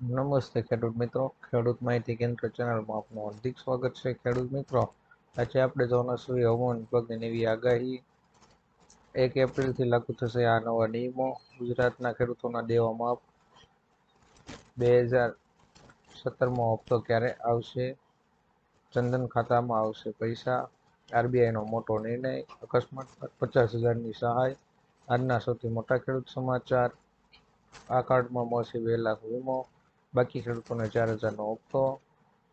નમસ્તે ખેડૂત મિત્રો. ખેડૂત માહિતી કેન્દ્ર ચેનલમાં આપનું હાર્દિક સ્વાગત છે. ખેડૂત મિત્રો, આજે આપણે જોવાના છીએ હવામાન વિભાગની નવી આગાહી. એક એપ્રિલથી લાગુ થશે આ નવા નિયમો. ગુજરાતના ખેડૂતોના દેવા માપ બે હજાર સત્તરમો હપ્તો ક્યારે આવશે? ચંદન ખાતામાં આવશે પૈસા. આરબીઆઈનો મોટો નિર્ણય. અકસ્માત પચાસ હજારની સહાય. આજના સૌથી મોટા ખેડૂત સમાચાર. આ કાર્ડમાં મળશે બે લાખ વીમો. બાકી ખેડૂતોને ચાર હજારનો હપ્તો.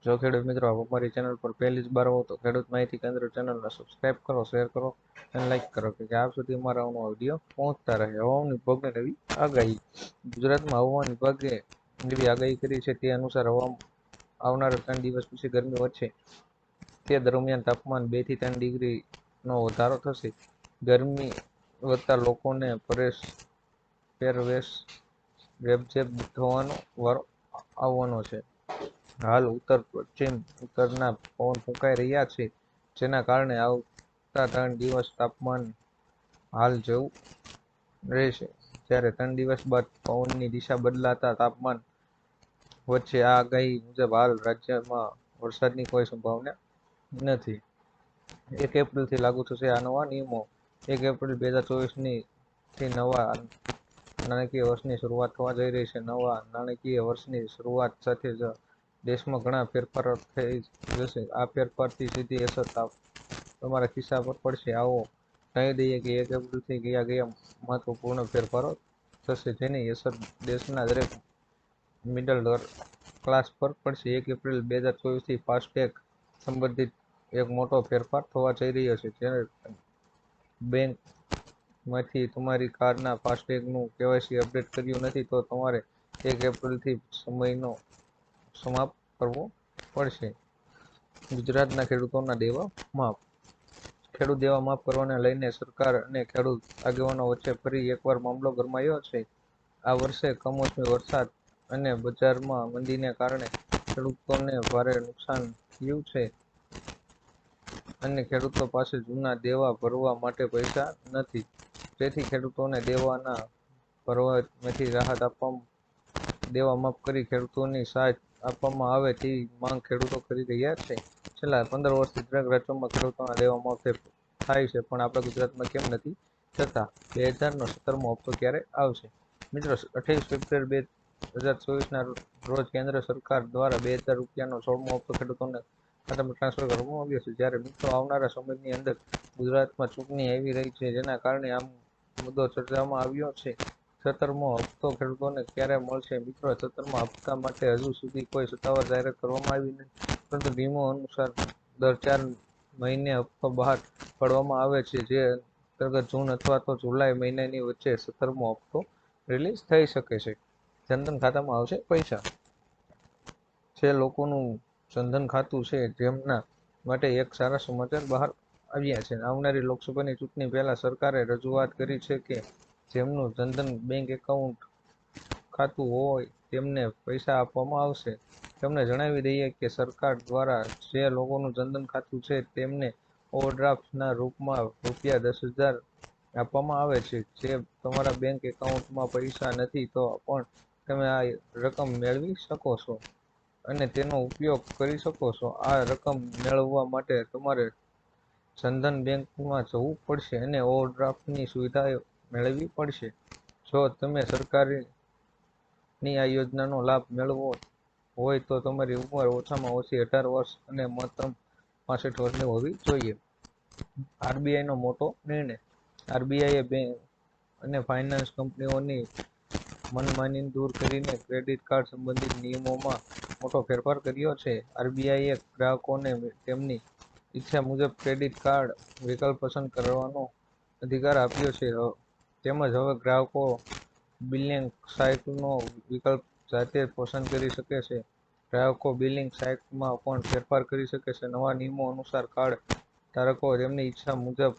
જો ખેડૂત મિત્રો અમારી ચેનલ પર પહેલી જ બાર હો તો ખેડૂત માહિતી કેન્દ્ર ચેનલને સબસ્ક્રાઇબ કરો શેર કરો અને લાઇક કરો કે આપ સુધી અમારા આવનો વીડિયો પહોંચતા રહે. હવામાન વિભાગની નવી આગાહી. ગુજરાતમાં હવામાન વિભાગે નવી આગાહી કરી છે તે અનુસાર હવામાન આવનારા ત્રણ દિવસ પછી ગરમી વધશે. તે દરમિયાન તાપમાન બેથી ત્રણ ડિગ્રીનો વધારો થશે. ગરમી વધતા લોકોને પરેશ, પહેરવેશ, રેબઝેબ થવાનો વારો આવવાનો છે. હાલ ઉત્તર પશ્ચિમ ઉત્તરના પવન ફૂંકાઈ રહ્યા છે, જેના કારણે આવતા ત્રણ દિવસ તાપમાન હાલ જેવું રહેશે. જ્યારે ત્રણ દિવસ બાદ પવનની દિશા બદલાતા તાપમાન વચ્ચે આ આગાહી મુજબ હાલ રાજ્યમાં વરસાદની કોઈ સંભાવના નથી. એક એપ્રિલથી લાગુ થશે આ નવા નિયમો. એક એપ્રિલ બે હજાર ચોવીસની થી નવા નાણાકીય વર્ષની શરૂઆત થવા જઈ રહી છે. નવા નાણાકીય વર્ષની શરૂઆત સાથે જ દેશમાં ઘણા ફેરફારો થઈ જશે. આ ફેરફારથી સીધી અસર તમારા ખિસ્સા પર પડશે. આવો કહી દઈએ કે એક એપ્રિલથી ગયા ગયા મહત્વપૂર્ણ ફેરફારો થશે. જેની અસર દેશના દરેક મિડલ ક્લાસ પર પડશે. એક એપ્રિલ બે હજાર ચોવીસથી ફાસ્ટેગ સંબંધિત એક મોટો ફેરફાર થવા જઈ રહ્યો છે. જેને બેંક માંથી તમારી કારના ફાસ્ટેગનું કેવાયસી અપડેટ કર્યું નથી, તો તમારે એક એપ્રિલથી સમયનો સમાપ્ત કરવો પડશે. ગુજરાતના ખેડૂતોના દેવા માફ. ખેડૂત દેવા માફ કરવાને લઈને સરકાર અને ખેડૂત આગેવાનો વચ્ચે ફરી એકવાર મામલો ગરમાયો છે. આ વર્ષે કમોસમી વરસાદ અને બજારમાં મંદીને કારણે ખેડૂતોને ભારે નુકસાન થયું છે. અને ખેડૂતો પાસે જૂના દેવા ભરવા માટે પૈસા નથી. તેથી ખેડૂતોને દેવાના ભરવામાંથી રાહત આપવા દેવા માફ કરી ખેડૂતોની સહાય આપવામાં આવે તેવી માંગ ખેડૂતો કરી રહ્યા છે. છેલ્લા પંદર વર્ષથી દરેક રાજ્યોમાં ખેડૂતોના દેવા માફ થાય છે, પણ આપણા ગુજરાતમાં કેમ નથી? થતા બે હજારનો સત્તરમો હપ્તો ક્યારે આવશે? મિત્રો, અઠ્યાવીસ ફેબ્રુઆરી બે હજાર ચોવીસના રોજ કેન્દ્ર સરકાર દ્વારા બે હજાર રૂપિયાનો સોળમો હપ્તો ખેડૂતોને ખાતામાં ટ્રાન્સફર કરવામાં આવ્યો છે. જ્યારે મિત્રો, આવનારા સમયની અંદર ગુજરાતમાં ચૂંટણી આવી રહી છે, જેના કારણે આ મુદ્દો ચર્ચામાં આવ્યો છે. સત્તરમો હપ્તો ખેડૂતોને ક્યારે મળશે? મિત્રો, સત્તરમા હપ્તા માટે હજુ સુધી કોઈ સત્તાવાર જાહેરાત કરવામાં આવી નથી, પરંતુ નિયમો અનુસાર દર ચાર મહિને હપ્તો બહાર પાડવામાં આવે છે, જે અંતર્ગત જૂન અથવા તો જુલાઈ મહિનાની વચ્ચે સત્તરમો હપ્તો રિલીઝ થઈ શકે છે. જનધન ખાતામાં આવશે પૈસા. જે લોકોનું જનધન ખાતું છે, જેમના માટે એક સારા સમાચાર બહાર આવ્યા છે. આવનારી લોકસભાની ચૂંટણી પહેલા સરકારે રજૂઆત કરી છે કે જેમનું જનધન બેંક એકાઉન્ટ ખાતું હોય તેમને પૈસા આપવામાં આવશે. તમને જણાવી દઈએ કે સરકાર દ્વારા જે લોકોનું જનધન ખાતું છે તેમને ઓવરડ્રાફ્ટના રૂપમાં રૂપિયા દસ હજાર આપવામાં આવે છે. જે તમારા બેંક એકાઉન્ટમાં પૈસા નથી તો પણ તમે આ રકમ મેળવી શકો છો અને તેનો ઉપયોગ કરી શકો છો. આ રકમ મેળવવા માટે તમારે જનધન બેંકમાં જવું પડશે અને ઓવરડ્રાફ્ટની સુવિધા મેળવવી પડશે. જો તમે સરકારની આ યોજનાનો લાભ મેળવવો હોય તો તમારી ઉંમર ઓછામાં ઓછી અઢાર વર્ષ અને મહત્તમ પાસઠ વર્ષની હોવી જોઈએ. આરબીઆઈનો મોટો નિર્ણય. આરબીઆઈએ બેંક અને ફાઇનાન્સ કંપનીઓની મનમાની દૂર કરીને ક્રેડિટ કાર્ડ સંબંધિત નિયમોમાં મોટો ફેરફાર કર્યો છે. આરબીઆઈએ ગ્રાહકોને તેમની ઈચ્છા મુજબ ક્રેડિટ કાર્ડ વિકલ્પ પસંદ કરવાનો અધિકાર આપ્યો છે. તેમજ હવે ગ્રાહકો બિલિંગ સાઇટનો વિકલ્પ જાતે પસંદ કરી શકે છે. ગ્રાહકો બિલિંગ સાઇટમાં પણ ફેરફાર કરી શકે છે. નવા નિયમો અનુસાર કાર્ડ ધારકો તેમની ઈચ્છા મુજબ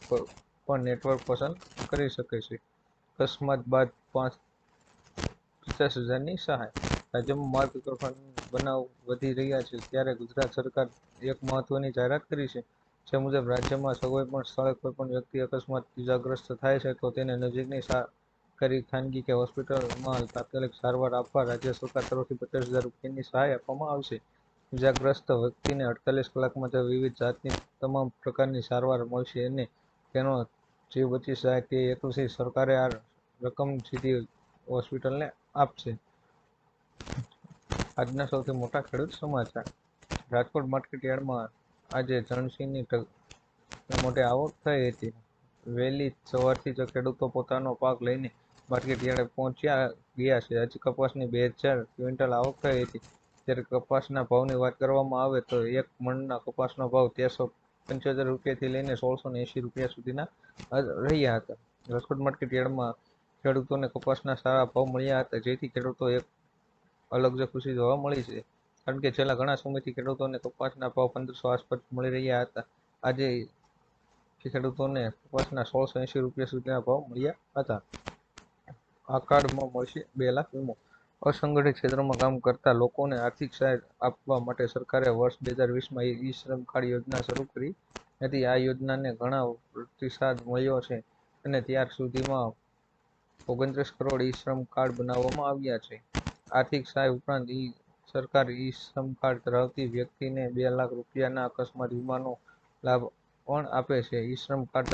પણ નેટવર્ક પસંદ કરી શકે છે. અકસ્માત બાદ પાંચ પચાસ હજારની સહાય. રાજ્યમાં માર્ગ બનાવ વધી રહ્યા છે, ત્યારે ગુજરાત સરકાર એક મહત્વની જાહેરાત કરી છે. જે મુજબ રાજ્યમાં કોઈ પણ સ્થળે કોઈ પણ વ્યક્તિ અકસ્માત ઇજાગ્રસ્ત થાય છે, તો તેને નજીકની સરકારી ખાનગી કે હોસ્પિટલમાં તાત્કાલિક સારવાર આપવા રાજ્ય સરકાર તરફથી પચાસ હજાર રૂપિયાની સહાય આપવામાં આવશે. ઇજાગ્રસ્ત વ્યક્તિને અડતાલીસ કલાકમાં તે વિવિધ જાતની તમામ પ્રકારની સારવાર મળશે અને તેનો જીવ બચી જાય તે હેતુથી સરકારે આ રકમ સીધી હોસ્પિટલને આપશે. આજના સૌથી મોટા ખેડૂત સમાચાર. રાજકોટ માર્કેટ યાર્ડમાં આજે જણસીની મોટી આવક થઈ હતી. વહેલી સવારથી જ ખેડૂતો પોતાનો પાક લઈને માર્કેટ યાર્ડે પહોંચ્યા ગયા છે. આજે કપાસની બે હજાર ક્વિન્ટલ આવક થઈ હતી. જ્યારે કપાસના ભાવની વાત કરવામાં આવે તો એક મણના કપાસનો ભાવ તેરસો પંચોતેર રૂપિયાથી લઈને સોળસો ને એંશી રૂપિયા સુધીના રહ્યા હતા. રાજકોટ માર્કેટ યાર્ડમાં ખેડૂતોને કપાસના સારા ભાવ મળ્યા હતા, જેથી ખેડૂતો એક અલગ જ ખુશી જોવા મળી છે. કારણ કે છેલ્લા ઘણા સમયથી ખેડૂતોને કપાસના ભાવ પંદરસો આસપાસ મળી રહ્યા હતા. આજે ખેડૂતોને કપાસના સોળસો એંશી રૂપિયા સુધીના ભાવ મળ્યા હતા. આ કાર્ડમાં મળશે બે લાખ વીમો. અસંગઠિત ક્ષેત્રમાં કામ કરતા લોકોને આર્થિક સહાય આપવા માટે સરકારે વર્ષ બે હજાર વીસમાં ઈ શ્રમ કાર્ડ યોજના શરૂ કરી. હતી આ યોજનાને ઘણા પ્રતિસાદ મળ્યો છે અને ત્યાર સુધીમાં ઓગણત્રીસ કરોડ ઈ શ્રમ કાર્ડ બનાવવામાં આવ્યા છે. આર્થિક સહાય ઉપરાંત ઈ સરકાર ઈ શ્રમ કાર્ડ ધરાવતી વ્યક્તિને બે લાખ રૂપિયાના અકસ્માત વીમાનો લાભ પણ આપે છે. ઈ શ્રમ કાર્ડ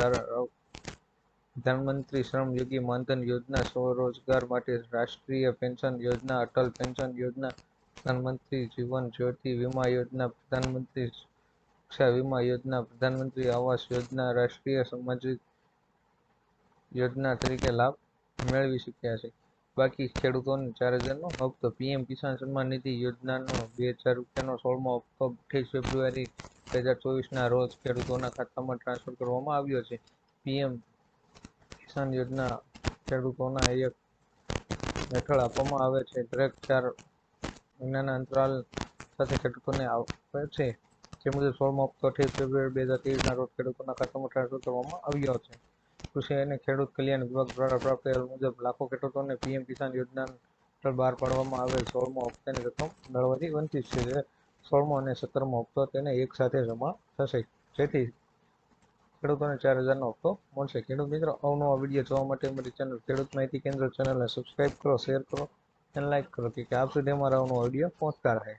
પ્રધાનમંત્રી શ્રમ યોગી માનધન યોજના સ્વરોજગાર માટે રાષ્ટ્રીય પેન્શન યોજના, અટલ પેન્શન યોજના, પ્રધાનમંત્રી જીવન જ્યોતિ વીમા યોજના, પ્રધાનમંત્રી સુરક્ષા વીમા યોજના, પ્રધાનમંત્રી આવાસ યોજના, રાષ્ટ્રીય સામાજિક યોજના તરીકે લાભ મેળવી શક્યા છે. બાકી ખેડૂતોને ચાર હજારનો હપ્તો. પીએમ કિસાન સન્માન નિધિ યોજનાનો બે હજાર રૂપિયાનો સોળમો હપ્તો અઠ્ઠાવીસ ફેબ્રુઆરી બે હજાર ચોવીસના રોજ ખેડૂતોના ખાતામાં ટ્રાન્સફર કરવામાં આવ્યો છે. પીએમ કિસાન યોજના ખેડૂતોના એક હેઠળ આપવામાં આવે છે. દરેક ચાર મહિનાના અંતરાલ સાથે ખેડૂતોને આવે છે. જે મુજબ સોળમો હપ્તો અઠ્યાવીસ ફેબ્રુઆરી બે હજાર ત્રેવીસના રોજ ખેડૂતોના ખાતામાં ટ્રાન્સફર કરવામાં આવ્યો છે. કૃષિ અને ખેડૂત કલ્યાણ વિભાગ દ્વારા પ્રાપ્ત અહેવાલ મુજબ લાખો ખેડૂતોને પીએમ કિસાન યોજના હેઠળ બહાર પાડવામાં આવેલ સોળમો હપ્તાની રકમ મેળવવાથી વંચિત છે સોળમો અને સત્તરમો હપ્તો તેને એક સાથે જમા થશે. જેથી ખેડૂતોને ચાર હજારનો હપ્તો મળશે. ખેડૂત મિત્રો અવનવા વીડિયો જોવા માટે મારી ચેનલ ખેડૂત માહિતી કેન્દ્ર ચેનલને સબસ્ક્રાઇબ કરો શેર કરો અને લાઇક કરો, કે આપ સુધી અમારા અવનવા વીડિયો પહોંચતા રહે.